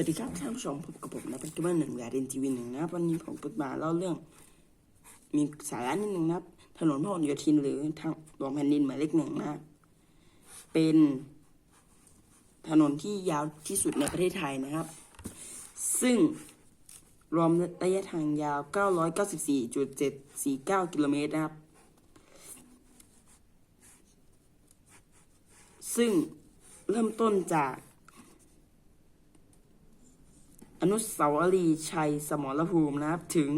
สวัสดีครับท่านผู้ชมพบกับผมนะเป็นกบ้านหนึ่งอยาเรนทีวีหนึ่งนะครับวันนี้ผมจะมาเล่าเรื่อง มีสาระนิดหนึ่งนะครับ ถนนพหลโยธินหรือทางหลวงแผ่นดินหมายเลขหนึ่งนะเป็นถนนที่ยาวที่สุดในประเทศไทยนะครับ ซึ่งรวมระยะทางยาว 994.749 กิโลเมตรนะครับ ซึ่งเริ่มต้นจาก อนุสาวรีย์ชัยสมรภูมินะครับ ถึง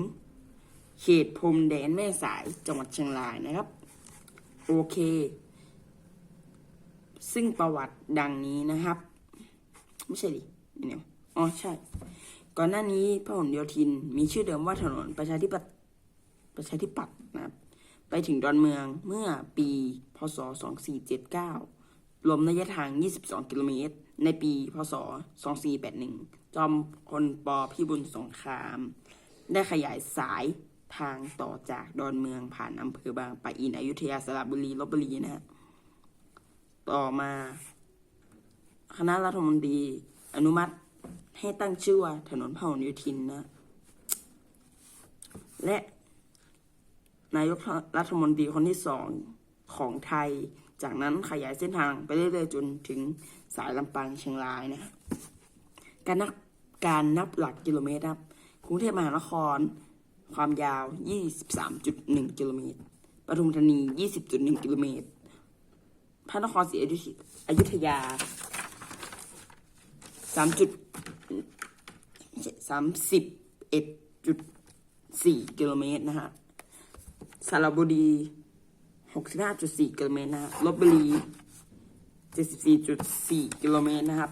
เขตพรมแดนแม่สายจังหวัดเชียงรายนะครับ โอเค ซึ่งประวัติดังนี้นะครับ ไม่ใช่ดิเนี่ยอ๋อใช่ ก่อนหน้านี้พระหลโยธิน มีชื่อเดิมว่าถนนประชาธิปัตย์ประชาธิปัตย์นะครับ ไปถึงดอนเมืองเมื่อปี พศ 2479 รวมระยะทาง 22 กิโลเมตร ในปีพศ 2481 จอมพลปพิบูลสงคราม ได้ขยายสายทางต่อจากดอนเมืองผ่านอำเภอบางปะอินอยุธยาสระบุรีลบบุรีนะฮะ ต่อมา คณะรัฐมนตรีอนุมัติให้ตั้งชื่อว่าถนนพหลโยธินนะ และนายกรัฐมนตรีคนที่สอง ของไทย จากนั้นขยายเส้นทางไปเรื่อยๆจนถึงสายลำปางเชียงรายนะการนับการนับหลักกิโลเมตรครับกรุงเทพมหานคร ความยาว 23.1 กิโลเมตรปทุมธานี 20.1 กิโลเมตร พระนครศรีอยุธยา 3 จุดสามสิบเอ็ดจุดสี่กิโลเมตรนะฮะสระบุรี หกสิบห้าจุดสี่กิโลเมตรนะฮะลบบุรีเจ็ดสิบสี่จุดสี่กิโลเมตรนะครับ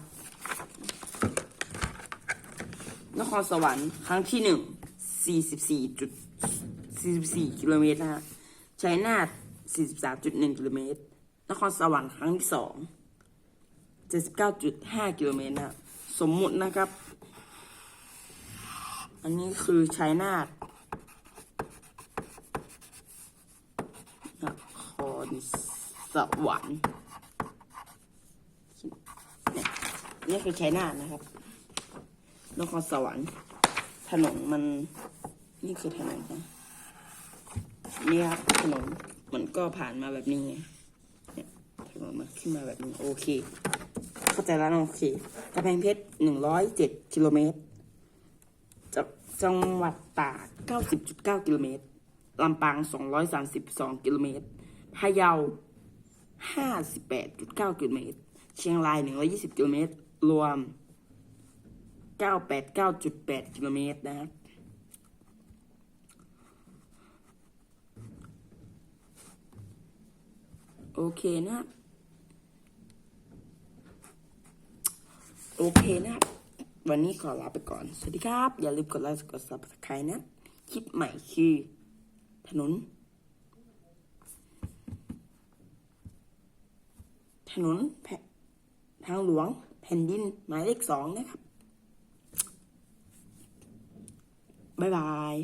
นครสวรรค์ครั้งที่หนึ่งสี่สิบสี่จุดสี่สิบสี่กิโลเมตรนะฮะชัยนาทสี่สิบสามจุดหนึ่งกิโลเมตร นครสวรรค์ครั้งที่สองเจ็ดสิบเก้าจุดห้ากิโลเมตรนะฮะสมมุตินะครับ อันนี้คือชัยนาท น ครสวรรค์เนี่ยคือชัยนาทนะครับนครสวรรค์ถนนมันนี่คือถนนนะนี่ครับถนนมันก็ผ่านมาแบบนี้ไงเนี่ยถนนมันขึ้นมาแบบนี้โอเค เข้าใจแล้วโอเคกำแพงเพชรหนึ่งร้อยเจ็ดกิโลเมตรจากจังหวัดตากเก้าสิบจุดเก้ากิโลเมตรลำปาง232กิโลเมตร พะเยา 58.9กิโลเมตร เชียงราย 120กิโลเมตร รวม 989.8กิโลเมตรนะครับโอเคนะครับโอเคนะครับวันนี้ขอลาไปก่อน สวัสดีครับ อย่าลืมกดไลค์ กด subscribe นะ คลิปใหม่คือ ถนน ถนนแผ่ทางหลวงแผ่นดินหมายเลขสองนะครับ บ๊ายบาย